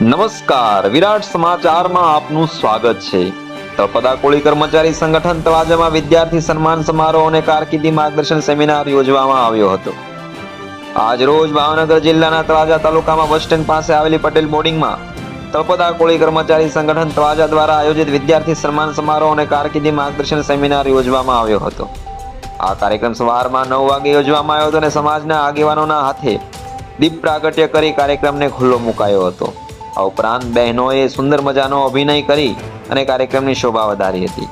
નમસ્કાર. વિરાટ સમાચારમાં આપનું સ્વાગત છે. તળપદા કોળી કર્મચારી સંગઠન તળાજામાં વિદ્યાર્થી સન્માન સમારોહ અને કારકિર્દી માર્ગદર્શન સેમિનાર યોજવામાં આવ્યો હતો. આજ રોજ ભાવનગર જિલ્લાના તળાજા તાલુકામાં બસ સ્ટેન્ડ પાસે આવેલી પટેલ બોર્ડિંગમાં તળપદા કોળી કર્મચારી સંગઠન તળાજા દ્વારા આયોજિત વિદ્યાર્થી સન્માન સમારોહ અને કારકિર્દી માર્ગદર્શન સેમિનાર યોજવામાં આવ્યો હતો. આ કાર્યક્રમ સવારમાં નવ વાગે યોજવામાં આવ્યો હતો અને સમાજના આગેવાનોના હાથે દીપ પ્રાગટ્ય કરી કાર્યક્રમને ખુલ્લો મુકાયો હતો. આ ઉપરાંત બહેનોએ સુંદર મજાનો અભિનય કરી અને કાર્યક્રમની શોભા વધારી હતી.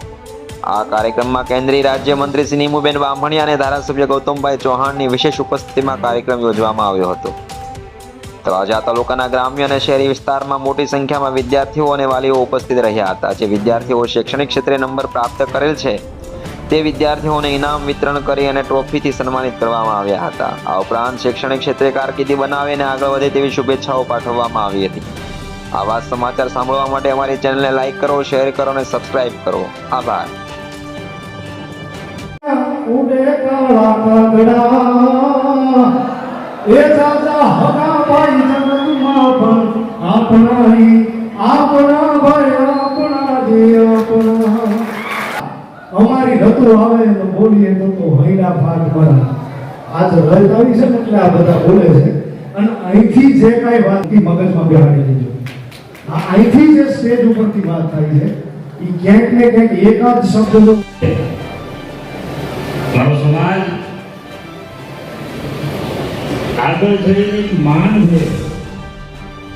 આ કાર્યક્રમમાં કેન્દ્રીય રાજ્ય મંત્રી શ્રી નીમુબેન બામણિયા અને ધારાસભ્ય ગૌતમભાઈ ચૌહાણની વિશેષ ઉપસ્થિતિમાં કાર્યક્રમ યોજવામાં આવ્યો હતો. તળાજા તાલુકાના ગ્રામ્ય અને શહેરી વિસ્તારમાં મોટી સંખ્યામાં વિદ્યાર્થીઓ અને વાલીઓ ઉપસ્થિત રહ્યા હતા. જે વિદ્યાર્થીઓ શૈક્ષણિક ક્ષેત્રે નંબર પ્રાપ્ત કરેલ છે, તે વિદ્યાર્થીઓને ઇનામ વિતરણ કરી અને ટ્રોફીથી સન્માનિત કરવામાં આવ્યા હતા. આ ઉપરાંત શૈક્ષણિક ક્ષેત્રે કારકિર્દી બનાવીને આગળ વધે તેવી શુભેચ્છાઓ પાઠવવામાં આવી હતી. આવા સમાચાર સાંભળવા માટે અમારી ચેનલને લાઈક કરો, શેર કરો અને સબસ્ક્રાઇબ કરો. આભાર. ઉડે કાળા અમારી રતુ આવે તો બોલીએ તો તો હૈડા ફાટ મરા. આજ આવી છે એટલે આ બધા બોલે છે. અને અહીંથી જે કાંઈ વાત મગજમાં બેહાડી આ અહીંથી જે સ્ટેજ ઉપરથી વાત થાય છે, એ ક્યાંક ને ક્યાંક એકાદ શબ્દનો મારો સમાજ આગળ જઈને માન છે,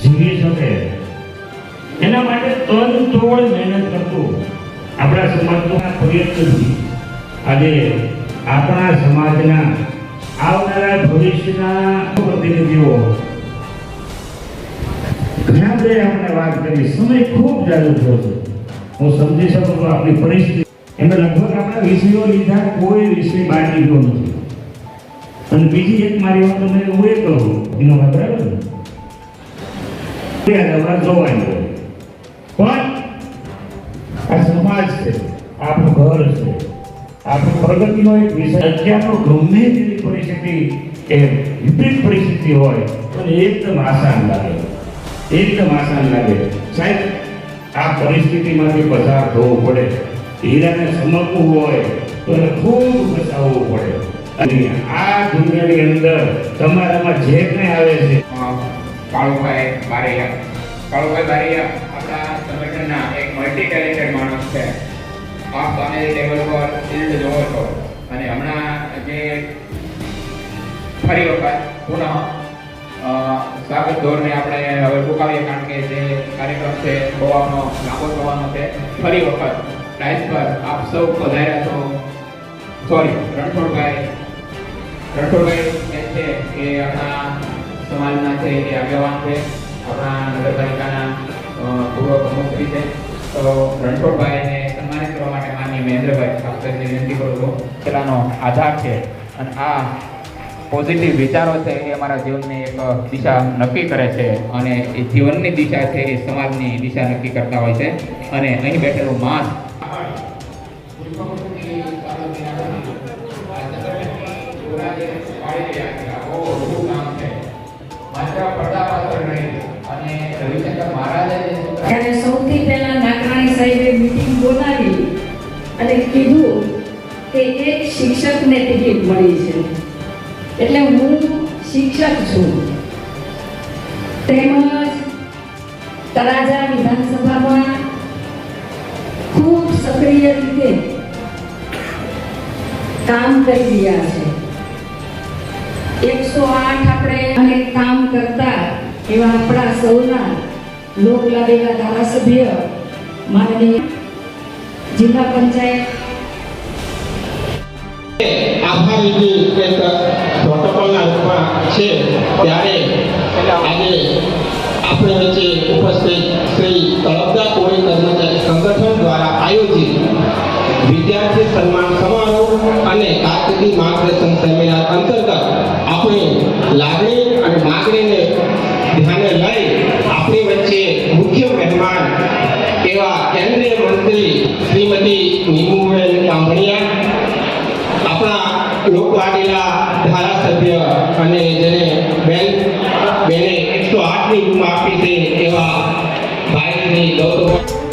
જીવી શકે. એના માટે તન તોડ મહેનત કરતું. આપણા સમાજનો આ પ્રયત્નથી આજે આપણા સમાજના આવનારા ભવિષ્યના પ્રતિનિધિઓ ઘણા અમને વાત કરી સમય ખૂબ જાજો થયો છે. હું સમજી શકું છું આપણી પરિસ્થિતિ. એમને લગભગ આપણા વિષયો લીધા કોઈ વિષય બહાર નીકળ્યો નથી. અને બીજી એક મારી વાત તમને હું એ કહું, એનો વાત બરાબર ને આપણે જોવાની હોય પણ આ સમાજ છે, આપણું ઘર છે, આપણું પ્રગતિનો એક વિષય. અત્યારનો ગમે તેવી પરિસ્થિતિ એ વિપરીત પરિસ્થિતિ હોય તો એકદમ આસાન લાગે એકદમ આસાન લાગે. સાહેબ, આ પરિસ્થિતિમાંથી પસાર થવું પડે. હીરાને સમજવું હોય તો એને ખૂબ બચાવવું પડે. અને આ દુનિયાની અંદર તમારામાં જે કંઈ આવે છે. કાળુભાઈ બારૈયા. કાળુભાઈ બારૈયા, આપણા સંગઠનના એક મલ્ટી ટેલેન્ટેડ માણસ છે. આપ સામેની ટેબલ પર શિલ્ડ જોવો છો, અને હમણાં જે ફરી વખત પુનઃ સ્વાગત ધોરણે આપણે હવે ટૂંકાવીએ કારણ કે જે કાર્યક્રમ છે બહુ આપણો લાંબો થવાનો છે, ફરી વખત ડાયસ પર આપ સૌ પધાર્યા છો. સોરી રણછોડભાઈ રણછોડભાઈ એ છે કે આપણા સમાજના છે એ આગેવાન છે, આપણા નગરપાલિકાના પૂર્વ પ્રમુખશ્રી છે. તો રણછોડભાઈને સન્માનિત કરવા માટે માનનીય મહેન્દ્રભાઈ આપને વિનંતી કરું છું. આધાર છે. અને આ પોઝિટિવ વિચારો છે એ અમારા જીવનની એક દિશા નક્કી કરે છે અને એ જીવનની દિશા છે એ સમાજની દિશા નક્કી કરતા હોય છે. અને અહીં બેઠેલું માસ સૌથી પહેલા અને કીધું કે એક શિક્ષકને ટિકિટ મળી છે. એટલે હું શિક્ષક છું. તેમજ તળાજા વિધાનસભામાં ખૂબ સક્રિય રીતે કામ કરી રહ્યા છે. એકસો આઠ આપણે અને કામ કરતા એવા આપણા સૌના લોકલાડીલા ધારાસભ્ય માનનીય જિલ્લા પંચાયત આભાર છે, ત્યારે આજે આપણે વચ્ચે ઉપસ્થિત શ્રી તળપદા કોળી કર્મચારી સંગઠન દ્વારા આયોજિત વિદ્યાર્થી સન્માન સમારોહ અને કારકિર્દી માર્ગદર્શન સેમિનાર અંતર્ગત આપણે લાગણી અને માગણીને ધ્યાને લઈ આપણી વચ્ચે મુખ્ય મહેમાન એવા કેન્દ્રીય મંત્રી શ્રીમતી નીમુબેન બાંભણિયા આપણા લોકલાડીલા ધારાસભ્ય અને જેને બેન બેને એક એકસો આઠની રૂમ આપી છે એવા ભાઈની ગૌતમ